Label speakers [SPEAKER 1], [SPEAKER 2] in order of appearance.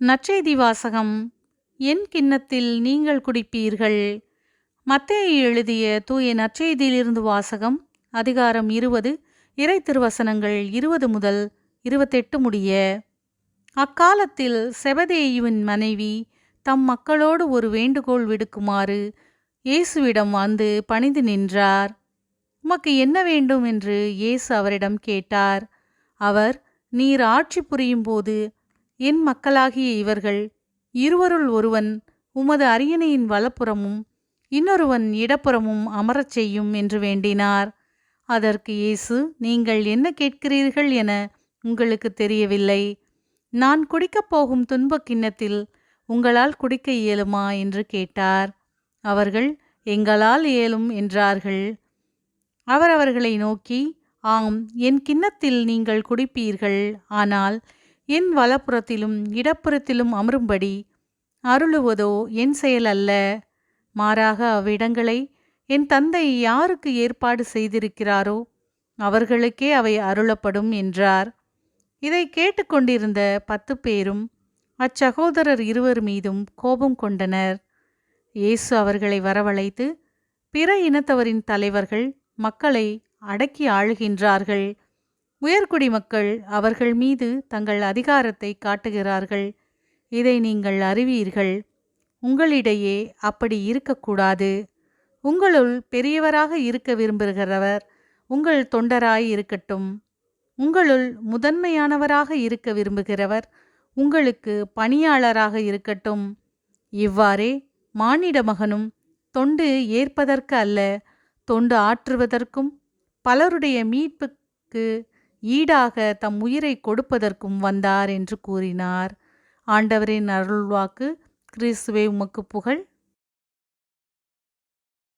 [SPEAKER 1] நற்செய்தி வாசகம் என் கிண்ணத்தில் நீங்கள் குடிப்பீர்கள். மத்தேயை எழுதிய தூய நற்செய்தியிலிருந்து வாசகம் அதிகாரம் இருபது இறை திருவசனங்கள் இருபது முதல் இருபத்தெட்டு முடிய. அக்காலத்தில் செபதேயுவின் மனைவி தம் மக்களோடு ஒரு வேண்டுகோள் விடுக்குமாறு இயேசுவிடம் வந்து பணிந்து நின்றார். உமக்கு என்ன வேண்டும்? என்று இயேசு அவரிடம் கேட்டார். அவர் நீர் ஆட்சி புரியும் போது என் மக்களாகிய இவர்கள் இருவருள் ஒருவன் உமது அரியணையின் வலப்புறமும் இன்னொருவன் இடப்புறமும் அமரச் செய்யும் என்று வேண்டினார். அதற்கு இயேசு நீங்கள் என்ன கேட்கிறீர்கள் என உங்களுக்கு தெரியவில்லை. நான் குடிக்கப் போகும் துன்பக் கிண்ணத்தில் உங்களால் குடிக்க இயலுமா? என்று கேட்டார். அவர்கள் எங்களால் இயலும் என்றார்கள். அவர் அவர்களை நோக்கி ஆம் என் கிண்ணத்தில் நீங்கள் குடிப்பீர்கள். ஆனால் என் வலப்புறத்திலும் இடப்புறத்திலும் அமரும்படி அருளுவதோ என் செயல் அல்ல. மாறாக அவ்விடங்களை என் தந்தை யாருக்கு ஏற்பாடு செய்திருக்கிறாரோ அவர்களுக்கே அவை அருளப்படும் என்றார். இதை கேட்டுக்கொண்டிருந்த பத்து பேரும் அச்சகோதரர் இருவர் மீதும் கோபம் கொண்டனர். இயேசு அவர்களை வரவழைத்து பிற இனத்தவரின் தலைவர்கள் மக்களை அடக்கி ஆளுகின்றார்கள். உயர்குடி மக்கள் அவர்கள் மீது தங்கள் அதிகாரத்தை காட்டுகிறார்கள். இதை நீங்கள் அறிவீர்கள். உங்களிடையே அப்படி இருக்கக்கூடாது. உங்களுள் பெரியவராக இருக்க விரும்புகிறவர் உங்கள் தொண்டராய் இருக்கட்டும். உங்களுள் முதன்மையானவராக இருக்க விரும்புகிறவர் உங்களுக்கு பணியாளராக இருக்கட்டும். இவ்வாறே மானிட மகனும் தொண்டு ஏற்பதற்கு அல்ல தொண்டு ஆற்றுவதற்கும் பலருடைய மீட்புக்கு ஈடாக தம் உயிரை கொடுப்பதற்கும் வந்தார் என்று கூறினார். ஆண்டவரின் அருள்வாக்கு கிறிஸ்துவே உமக்கு புகழ்.